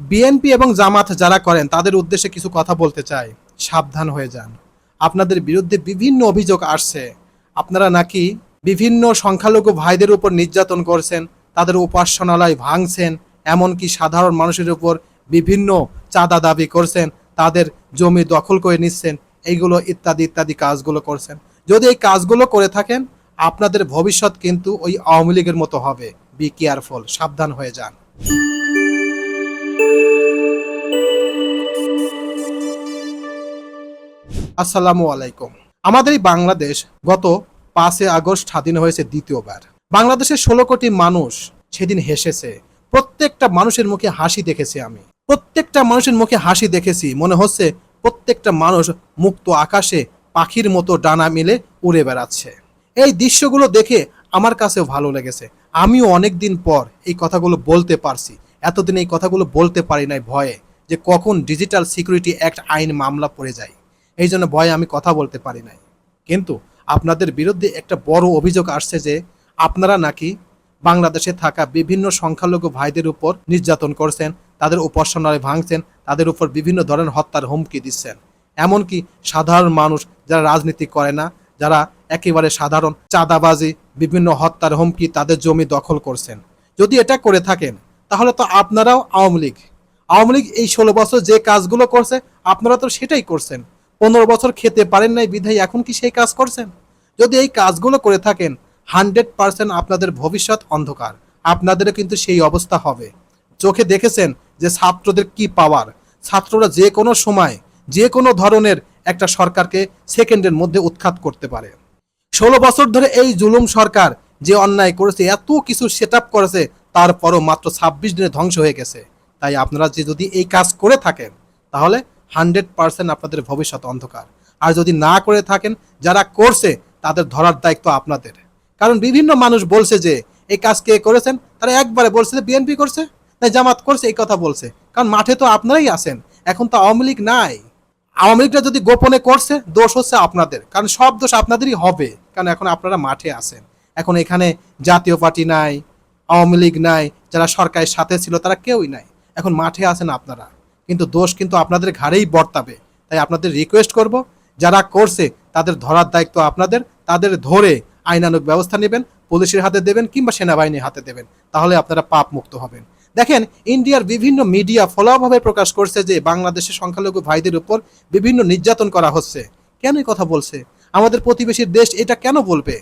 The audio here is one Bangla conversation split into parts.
বিএনপি এবং জামাত যারা করেন, তাদের উদ্দেশ্যে কিছু কথা বলতে চাই। সাবধান হয়ে যান। আপনাদের বিরুদ্ধে বিভিন্ন অভিযোগ আসছে। আপনারা নাকি বিভিন্ন সংখ্যালঘু ভাইদের উপর নির্যাতন করছেন, তাদের উপাসনালয় ভাঙছেন, এমনকি সাধারণ মানুষের উপর বিভিন্ন চাঁদা দাবি করছেন, তাদের জমি দখল করে নিচ্ছেন, এইগুলো ইত্যাদি ইত্যাদি কাজগুলো করছেন। যদি এই কাজগুলো করে থাকেন, আপনাদের ভবিষ্যৎ কিন্তু ওই আওয়ামী লীগের মতো হবে। বি কেয়ারফুল সাবধান হয়ে যান। আসসালামু আলাইকুম। আমাদের এই বাংলাদেশ গত পাঁচে আগস্ট স্বাধীন হয়েছে দ্বিতীয়বার। বাংলাদেশের ষোলো কোটি মানুষ সেদিন হেসেছে। প্রত্যেকটা মানুষের মুখে হাসি দেখেছি আমি। প্রত্যেকটা মানুষের মুখে হাসি দেখেছি। মনে হচ্ছে প্রত্যেকটা মানুষ মুক্ত আকাশে পাখির মতো ডানা মিলে উড়ে বেড়াচ্ছে। এই দৃশ্যগুলো দেখে আমার কাছেও ভালো লেগেছে। আমিও অনেক দিন পর এই কথাগুলো বলতে পারছি। এতদিন এই কথাগুলো বলতে পারি নাই ভয়ে যে কখন ডিজিটাল সিকিউরিটি অ্যাক্ট আইন মামলা পড়ে যায়। এই জন্য ভয়ে আমি কথা বলতে পারি নাই। কিন্তু আপনাদের বিরুদ্ধে একটা বড় অভিযোগ আসছে যে আপনারা নাকি বাংলাদেশে থাকা বিভিন্ন সংখ্যালঘু ভাইদের উপর নির্যাতন করছেন, তাদের উপাসনালয় ভাঙছেন, তাদের উপর বিভিন্ন ধরনের হত্যার হুমকি দিচ্ছেন। এমনকি সাধারণ মানুষ যারা রাজনীতি করে না, যারা একেবারে সাধারণ চাঁদাবাজি, বিভিন্ন হত্যার হুমকি তাদের জমি দখল করছেন। যদি এটা করে থাকেন, তাহলে তো আপনারাও আওয়ামী লীগ। আওয়ামী লীগ এই ষোলো বছর যে কাজগুলো করছে, আপনারা তো সেটাই করছেন। পনেরো বছর খেতে পারেন নাই বিধায়, এখন কি সেই কাজ করছেন? যদি এই কাজগুলো করে থাকেন, হান্ড্রেড পার্সেন্ট আপনাদের ভবিষ্যৎ অন্ধকার। আপনাদেরও কিন্তু সেই অবস্থা হবে। চোখে দেখেছেন যে ছাত্রদের কি পাওয়ার? ছাত্ররা যে কোনো সময়, যে কোনো ধরনের একটা সরকারকে সেকেন্ডের মধ্যে উৎখাত করতে পারে। ষোলো বছর ধরে এই জুলুম সরকার যে অন্যায় করেছে, এত কিছু সেট আপ করেছে, তারপরও মাত্র ছাব্বিশ দিনে ধ্বংস হয়ে গেছে। তাই আপনারা যে যদি এই কাজ করে থাকেন, তাহলে হান্ড্রেড পার্সেন্ট আপনাদের ভবিষ্যৎ অন্ধকার। আর যদি না করে থাকেন, যারা করছে, তাদের ধরার দায়িত্ব আপনাদের। কারণ বিভিন্ন মানুষ বলছে যে, এই কাজ কে করেছেন? তারা একবারে বলছে যে, বিএনপি করছে। না জামাত করছে, এই কথা বলছে। কারণ মাঠে তো আপনারাই আছেন, এখন তো আওয়ামী লীগ নাই। আওয়ামী লীগটা যদি গোপনে করছে, দোষ হচ্ছে আপনাদের। কারণ সব দোষ আপনাদেরই হবে, কারণ এখন আপনারা মাঠে আছেন। এখন এখানে জাতীয় পার্টি নাই, আওয়ামী লীগ নাই, যারা সরকারের সাথে ছিল তারা কেউই নাই। এখন মাঠে আছেন আপনারা। কিন্তু দোষ কিন্তু আপনাদের ঘাড়েই বর্তাবে। তাই আপনাদের রিকোয়েস্ট করব, যারা করছে, তাদের ধরার দায়িত্ব আপনাদের, তাদের ধরে আইনানুগ ব্যবস্থা নেবেন, পুলিশের হাতে দেবেন কিংবা সেনাবাহিনীর হাতে দেবেন, তাহলে আপনারা পাপ মুক্ত হবেন। দেখেন, ইন্ডিয়ার বিভিন্ন মিডিয়া ফলোভাবে প্রকাশ করছে যে বাংলাদেশের সংখ্যালঘু ভাইদের উপর বিভিন্ন নির্যাতন করা হচ্ছে। কেন কথা বলছে? আমাদের প্রতিবেশীর দেশ এটা কেন বলবে?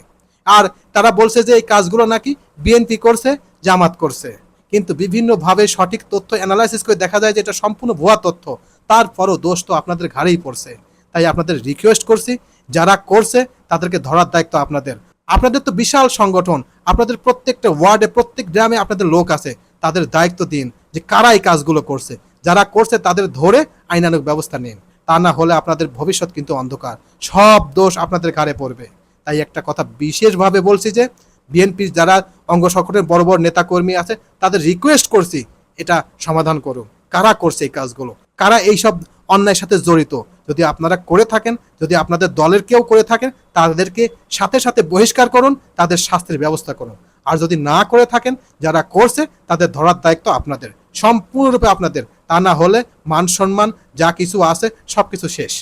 আর তারা বলছে যে এই কাজগুলো নাকি বিএনপি করছে, জামাত করছে। কিন্তু বিভিন্নভাবে সঠিক তথ্য অ্যানালাইসিস করে দেখা যায় যে এটা সম্পূর্ণ ভুয়া তথ্য। তারপরও দোষ তো আপনাদের ঘাড়েই পড়ছে। তাই আপনাদের রিকোয়েস্ট করছি, যারা করছে, তাদেরকে ধরার দায়িত্ব আপনাদের। আপনাদের তো বিশাল সংগঠন, আপনাদের প্রত্যেকটা ওয়ার্ডে, প্রত্যেক গ্রামে আপনাদের লোক আছে। তাদের দায়িত্ব দিন যে কারা এই কাজগুলো করছে। যারা করছে তাদের ধরে আইনানুগ ব্যবস্থা নিন। তা না হলে আপনাদের ভবিষ্যৎ কিন্তু অন্ধকার। সব দোষ আপনাদের ঘাড়ে পড়বে। তাই একটা কথা বিশেষভাবে বলছি যে বিএনপির যারা অঙ্গ সংগঠনের বড় বড় নেতাকর্মী আছে, তাদের রিকোয়েস্ট করছি এটা সমাধান করুন কারা করছে এই কাজগুলো? কারা এই সব অন্যায়ের সাথে জড়িত? যদি আপনারা করে থাকেন, যদি আপনাদের দলের কেউ করে থাকেন, তাদেরকে সাথে সাথে বহিষ্কার করুন, তাদের শাস্তির ব্যবস্থা করুন। আর যদি না করে থাকেন, যারা করছে, তাদের ধরার দায়িত্ব আপনাদের। সম্পূর্ণরূপে আপনাদের। তা না হলে মান সম্মান, যা কিছু আছে সব কিছু শেষ।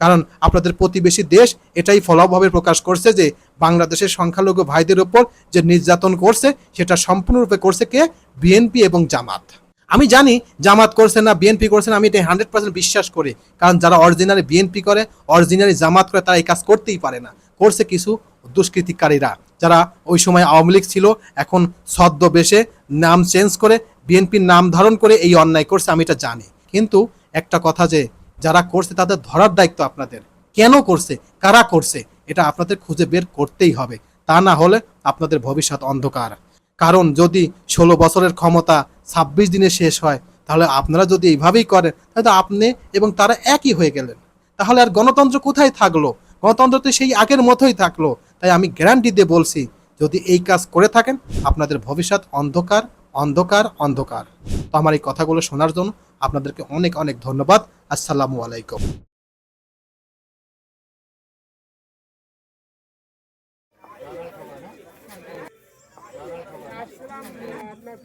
কারণ আপনাদের প্রতিবেশী দেশ এটাই ফলভাবে প্রকাশ করছে যে বাংলাদেশের সংখ্যালঘু ভাইদের ওপর যে নির্যাতন করছে, সেটা সম্পূর্ণরূপে করছে কে? বিএনপি এবং জামাত। আমি জানি জামাত করছে না, বিএনপি করছে না, আমি এটা হান্ড্রেড পার্সেন্ট বিশ্বাস করি। কারণ যারা অরিজিনালি বিএনপি করে, অরিজিনালি জামাত করে, তারা এই কাজ করতেই পারে না। করছে কিছু দুষ্কৃতিকারীরা, যারা ওই সময় আওয়ামী লীগ ছিল, এখন ছদ্মবেশে নাম চেঞ্জ করে, বিএনপির নাম ধারণ করে এই অন্যায় করছে, আমি এটা জানি। কিন্তু একটা কথা যে যারা করছে তাদের ধরার দায়িত্ব আপনাদের। কেন করছে? কারা করছে? এটা আপনাদের খুঁজে বের করতেই হবে। তা না হলে আপনাদের ভবিষ্যৎ অন্ধকার। কারণ যদি ষোলো বছরের ক্ষমতা ছাব্বিশ দিনে শেষ হয়, তাহলে আপনারা যদি এইভাবেই করেন, তাহলে আপনি এবং তারা একই হয়ে গেলেন। তাহলে আর গণতন্ত্র কোথায় থাকল? গণতন্ত্র তো সেই আগের মতোই থাকল। তাই আমি গ্যারান্টি দিয়ে বলছি, যদি এই কাজ করে থাকেন, আপনাদের ভবিষ্যৎ অন্ধকার অন্ধকার অন্ধকার। তো আমার এই কথাগুলো শোনার জন্য আপনাদেরকে অনেক অনেক ধন্যবাদ। আসসালামু আলাইকুম। আপনার